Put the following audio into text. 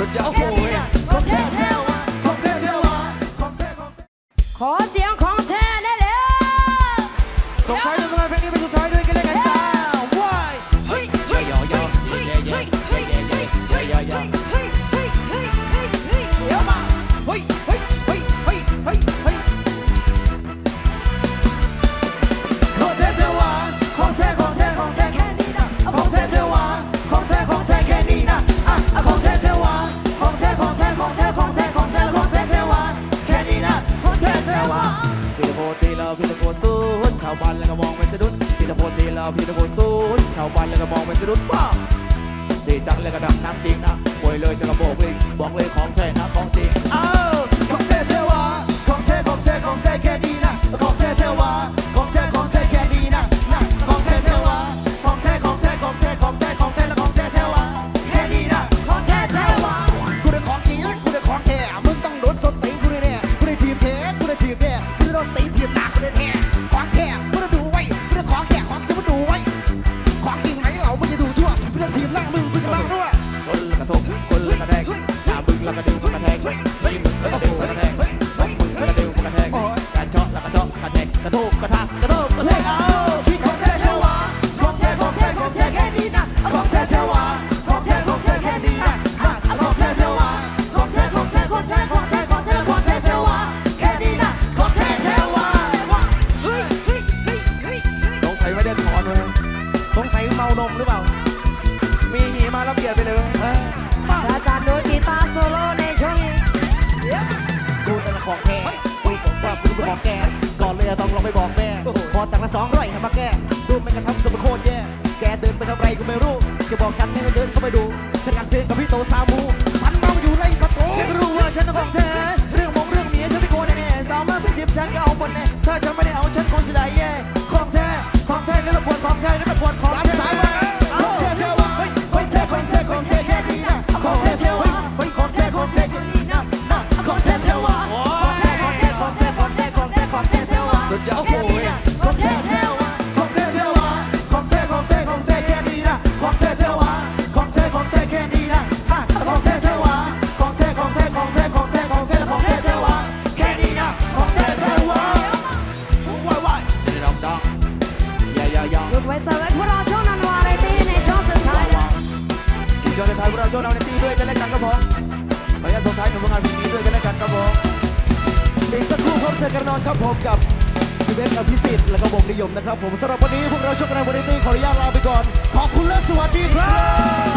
สุดยอด เราพี่ตะโพสู้ชาวบ้านแล้วก็มองไปสะดุดว้าตีจังเลยกระดับน้ำจริงนะป่วยเลยจะกระบอกเลยบอกเลยของแท้นะของจริงเอ้าของเทเทวะของเทของเทของเทแค่นี้นะของเทเทวะของเทของเทแค่นี้นะนะของเทเทวะของเทของเทของเทของเทของเทและของเทเทวะแค่นี้นะของแท้แท้วะกูได้ของจริงกูได้ของแท้มึงต้องโดนสนตีนกู ระโทกกระทะกระโทกกระแทกเอาของเทเทวะของเทของเทของเทแค่นี้นะของเทเทวะของเทของเทแค่นี้นะของเทเทวะของเทของเทของเทของเทของเทของเทเทวะแค่นี้นะของเทเทวะเฮ้ยเฮ้ยเฮ้ยเฮ้ยสงสัยไม่ได้ถอนเลยสงสัยเมานมหรือเปล่า มีหีมาแล้วเปลี่ยนไปเลย อต้องลองไปบอกแม่พอตังค์ละสองร้อยให้มาแก้ดูไม่กระทำสมโคตรแย่แกเดินไปทำไรกูไม่รู้แกบอกฉันให้เดินเข้าไปดูฉันกันเพลงกับพี่โตซามูสันเมาอยู่ในสตูแค่รู้ว่าฉันของแท้เรื่องมงเรื่องเมียฉันไม่กลัวแน่ๆสาวมาเป็นสิบฉันก็เอาหมดแน่ถ้าฉันไม่ได้เอาฉันคงจะได้แย่ของแท้ของแท้นี่มาปวดของแท้นี่มาปวดของรับแท้สายมาของ วะสุดยอดแค่นี้นะของแท้เทวะของแท้เทวะของแท้ของแท้ของแท้แค่นี้นะของแท้เทวะของแท้ของแท้แค่นี้นะอะของแท้เทวะของแท้ของแท้ของแท้ของแท้ของแท้ของแท้เทวะแค่นี้นะของแท้เทวะว้ายว้ายจะได้ร้องดังอย่าอย่าอย่าหยุดไว้เสิร์ฟให้พวกเราช่วงนันวาไรตี้ในช่วงสุดท้ายนะอีกจอในไทยพวกเราโชว์เราในตีด้วยกันและกันครับผมขออนุญาตส่งท้ายหนุ่มงานเพลงนี้ด้วยกันและกันครับผมอีกสักครู่พบเจอกันนอนครับผมกับ เวศอภิสิทธิ์และก็วงนิยมนะครับผมสำหรับวันนี้พวกเราชกกันในวันนี้ขออนุญาตลาไปก่อน ขอบคุณและสวัสดีครับ